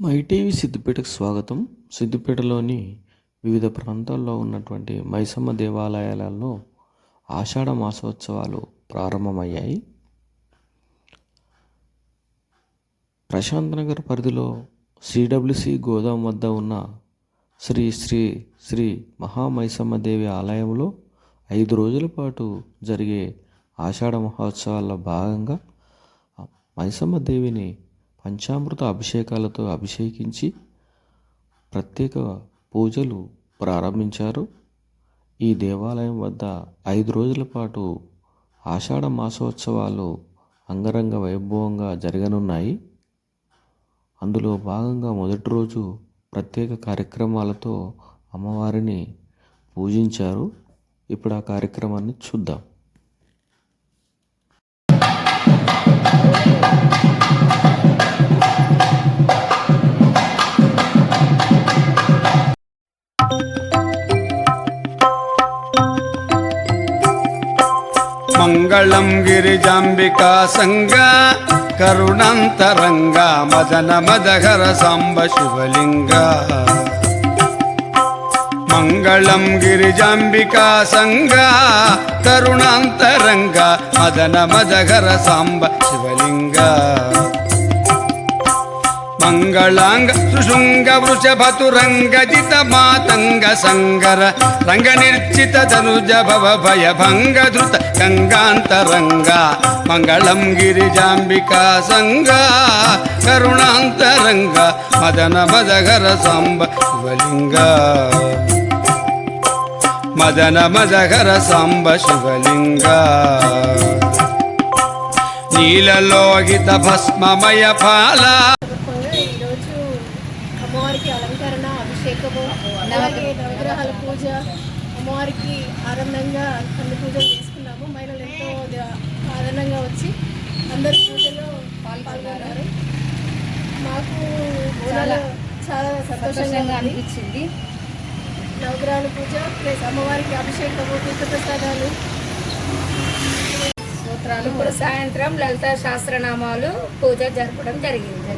MyTV సిద్దిపేటకు స్వాగతం. సిద్దిపేటలోని వివిధ ప్రాంతాల్లో ఉన్నటువంటి మైసమ్మ దేవాలయాలలో ఆషాఢ మాసోత్సవాలు ప్రారంభమయ్యాయి. ప్రశాంత్ నగర్ పరిధిలో సిడబ్ల్యూసి గోదాం వద్ద ఉన్న శ్రీ శ్రీ శ్రీ మహామైసమ్మ దేవి ఆలయంలో ఐదు రోజుల పాటు జరిగే ఆషాఢ మహోత్సవాల్లో భాగంగా మైసమ్మ దేవిని పంచామృత అభిషేకాలతో అభిషేకించి ప్రత్యేక పూజలు ప్రారంభించారు. ఈ దేవాలయం వద్ద ఐదు రోజుల పాటు ఆషాఢ మాసోత్సవాలు అంగరంగ వైభవంగా జరగనున్నాయి. అందులో భాగంగా మొదటి రోజు ప్రత్యేక కార్యక్రమాలతో అమ్మవారిని పూజించారు. ఇప్పుడు ఆ కార్యక్రమాన్ని చూద్దాం. మంగళం గిరిజాంబికా సంగ కరుణాంతరంగ మదన మదహర సాంబ శివలింగ. మంగళం గిరిజాంబికా సంగ కరుణాంతరంగ మదన మదహర సాంబ శివలింగ. మంగళాంగ సుశృంగ వృషభతురంగ జిత మాతంగ సంగర రంగ నిర్చిత తనుజ భవ భయ భంగ ధృత గంగాంతరంగ మంగళం గిరిజాంబికా సంగ కరుణాంతరంగ మదన మదగర సాంబ శివలింగ. మదన మదగర సాంబ శివలింగ. నీలలోహిత భస్మమయ ఫాలా అమ్మవారికి అలంకరణ అభిషేకము అలాగే నవగ్రహాల పూజ అమ్మవారికి ఆనందంగా అన్ని పూజలు చేసుకున్నాము. మహిళలు ఎంతో ఆనందంగా వచ్చి అందరు పూజలో పాల్గొన్నారు. మాకు చాలా చాలా సంతోషంగా అనిపించింది. నవగ్రహాల పూజ ప్లస్ అమ్మవారికి అభిషేకము తీర్థప్రసాదాలు. ఇప్పుడు సాయంత్రం లలిత శాస్త్రనామాలు పూజ జరపడం జరిగింది.